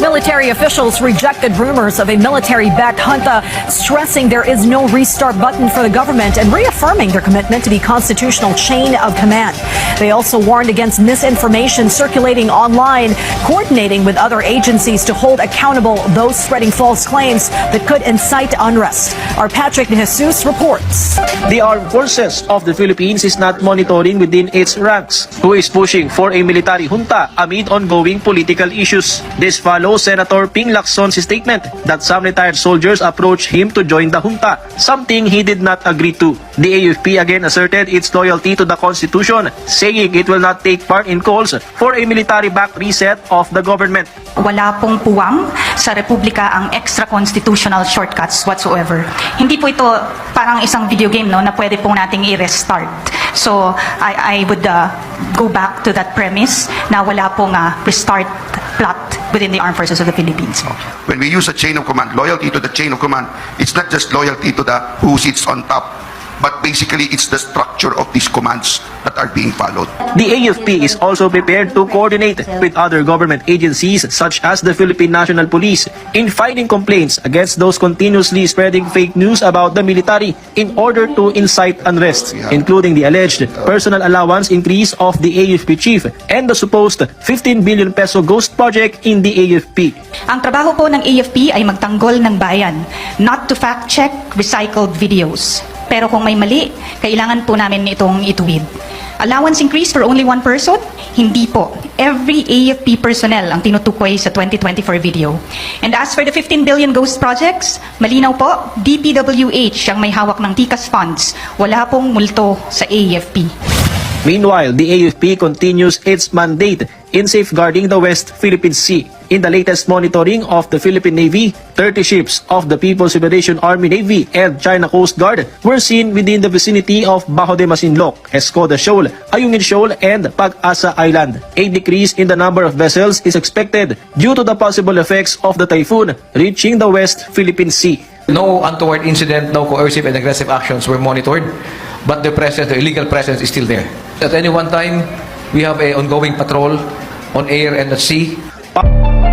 Military officials rejected rumors of a military-backed junta, stressing there is no restart button for the government and reaffirming their commitment to the constitutional chain of command. They also warned against misinformation circulating online, coordinating with other agencies to hold accountable those spreading false claims that could incite unrest. Our Patrick Jesus reports. The armed forces of the Philippines is not monitoring within its ranks who is pushing for a military junta amid ongoing political issues. This follows Senator Ping Lacson's statement that some retired soldiers approached him to join the junta, something he did not agree to. The AFP again asserted its loyalty to the Constitution, saying it will not take part in calls for a military-backed reset of the government. Wala pong puwang sa Republika ang extra-constitutional shortcuts whatsoever. Hindi po ito parang isang video game no, na pwede pong nating i-restart. So, I, I would uh, go back to that premise na wala pong uh, restart plot within the armed forces of the Philippines. When we use a chain of command, loyalty to the chain of command, it's not just loyalty to the who sits on top, but basically it's the structure of these commands that are being followed. The AFP is also prepared to coordinate with other government agencies such as the Philippine National Police in filing complaints against those continuously spreading fake news about the military in order to incite unrest, including the alleged personal allowance increase of the AFP chief and the supposed 15 billion peso ghost project in the AFP. Ang trabaho po ng AFP ay magtanggol ng bayan, not to fact-check recycled videos. Pero kung may mali, kailangan po namin itong ituwid. Allowance increase for only one person? Hindi po. Every AFP personnel ang tinutukoy sa 2024 video. And as for the 15 billion ghost projects, malinaw po, DPWH ang may hawak ng TICAS funds. Wala pong multo sa AFP. Meanwhile, the AFP continues its mandate in safeguarding the West Philippine Sea. In the latest monitoring of the Philippine Navy, 30 ships of the People's Liberation Army Navy and China Coast Guard were seen within the vicinity of Bajo de Masinloc, Escoda Shoal, Ayungin Shoal, and Pag-asa Island. A decrease in the number of vessels is expected due to the possible effects of the typhoon reaching the West Philippine Sea. No untoward incident, no coercive and aggressive actions were monitored, but the presence, the illegal presence is still there. At any one time, we have a ongoing patrol on air and at sea.